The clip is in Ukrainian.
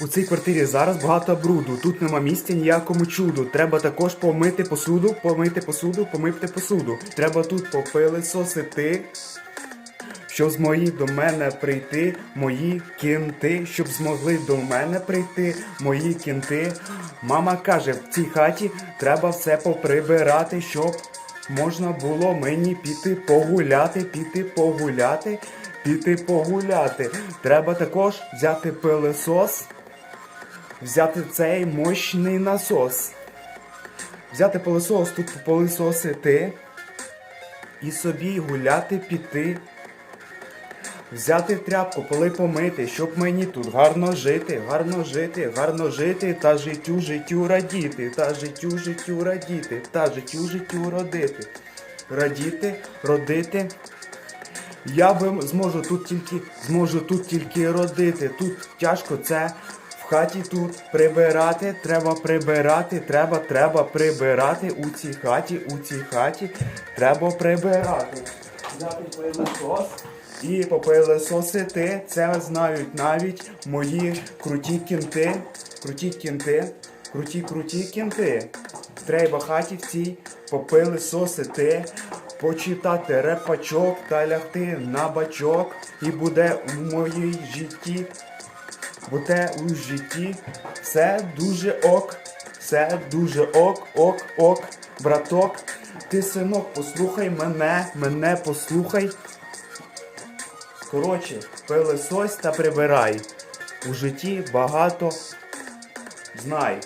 У цій квартирі зараз багато бруду. Тут нема місця ніякому чуду. Треба також помити посуду, помити посуду, помити посуду. Треба тут попилисосити. Щоб змогли до мене прийти мої кінти, щоб змогли до мене прийти мої кінти. Мама каже, в цій хаті треба все поприбирати, щоб можна було мені піти погуляти, піти погуляти, піти погуляти. Треба також взяти пилисос, взяти цей мощний насос. Взяти пилисос, тут попилисосити і собі гуляти піти. Взяти тряпку, коли помити, щоб мені тут гарно жити, гарно жити, гарно жити, та життю, життю радіти, та життю, життю радіти, та життю, життю родити. Радіти, родити. Я би зможу тут тільки, зможу тут тільки родити. Тут тяжко це в хаті тут прибирати. Треба прибирати, треба, треба прибирати у цій хаті, у цій хаті треба прибирати. Взяти пилосос і попилососити. Це знають навіть мої круті кінти. Круті кінти, круті, круті кінти. Треба хаті в цій попилисосити, почитати репачок та лягти на бачок. І буде у моїй житті, буде у житті все дуже ок, все дуже ок, ок, ок, браток. Ти, синок, послухай мене, мене послухай. Коротше, пилисось та прибирай. У житті багато знай.